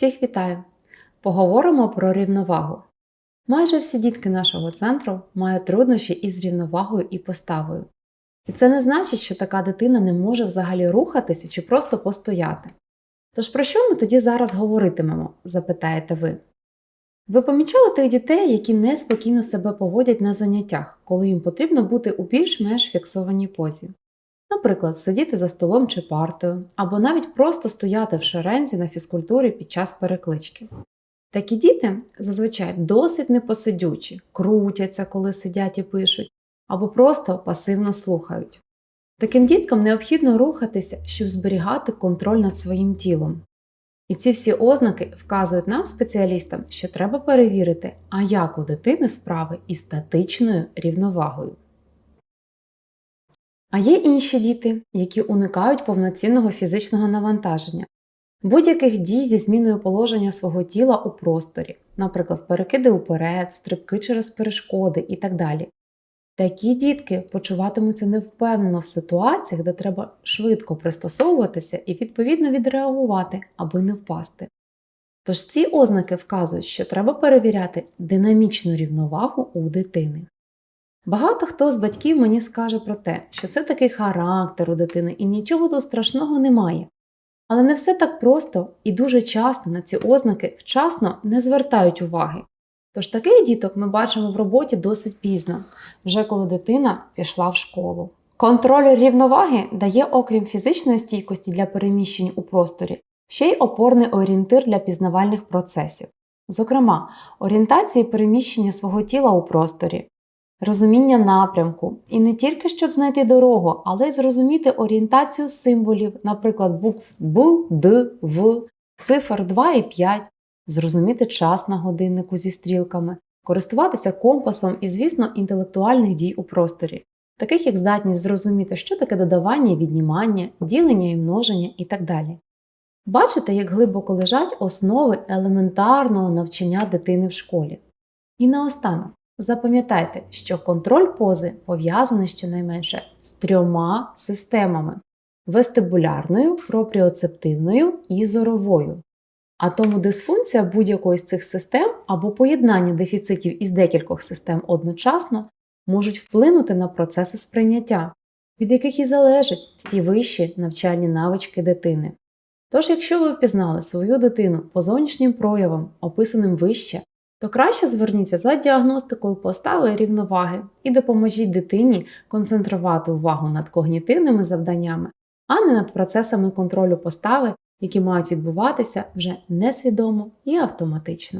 Всіх вітаю! Поговоримо про рівновагу. Майже всі дітки нашого центру мають труднощі із рівновагою і поставою. І це не значить, що така дитина не може взагалі рухатися чи просто постояти. Тож про що ми тоді зараз говоритимемо, запитаєте ви. Ви помічали тих дітей, які неспокійно себе поводять на заняттях, коли їм потрібно бути у більш-менш фіксованій позі. Наприклад, сидіти за столом чи партою, або навіть просто стояти в шерензі на фізкультурі під час переклички. Такі діти зазвичай досить непосидючі, крутяться, коли сидять і пишуть, або просто пасивно слухають. Таким діткам необхідно рухатися, щоб зберігати контроль над своїм тілом. І ці всі ознаки вказують нам, спеціалістам, що треба перевірити, а як у дитини справи із статичною рівновагою. А є інші діти, які уникають повноцінного фізичного навантаження, будь-яких дій зі зміною положення свого тіла у просторі, наприклад, перекиди уперед, стрибки через перешкоди і так далі. Такі дітки почуватимуться невпевнено в ситуаціях, де треба швидко пристосовуватися і відповідно відреагувати, аби не впасти. Тож ці ознаки вказують, що треба перевіряти динамічну рівновагу у дитини. Багато хто з батьків мені скаже про те, що це такий характер у дитини і нічого тут страшного немає. Але не все так просто і дуже часто на ці ознаки вчасно не звертають уваги. Тож таких діток ми бачимо в роботі досить пізно, вже коли дитина пішла в школу. Контроль рівноваги дає, окрім фізичної стійкості для переміщень у просторі, ще й опорний орієнтир для пізнавальних процесів, зокрема, орієнтації переміщення свого тіла у просторі, розуміння напрямку, і не тільки щоб знайти дорогу, але й зрозуміти орієнтацію символів, наприклад, букв Б, Д, В, цифр 2 і 5, зрозуміти час на годиннику зі стрілками, користуватися компасом і, звісно, інтелектуальних дій у просторі, таких як здатність зрозуміти, що таке додавання і віднімання, ділення і множення і так далі. Бачите, як глибоко лежать основи елементарного навчання дитини в школі. І наостанок, запам'ятайте, що контроль пози пов'язаний щонайменше з трьома системами вестибулярною, пропріоцептивною і зоровою. А тому дисфункція будь-якої з цих систем або поєднання дефіцитів із декількох систем одночасно можуть вплинути на процеси сприйняття, від яких і залежать всі вищі навчальні навички дитини. Тож, якщо ви впізнали свою дитину по зовнішнім проявам, описаним вище, то краще зверніться за діагностикою постави рівноваги і допоможіть дитині концентрувати увагу над когнітивними завданнями, а не над процесами контролю постави, які мають відбуватися вже несвідомо і автоматично.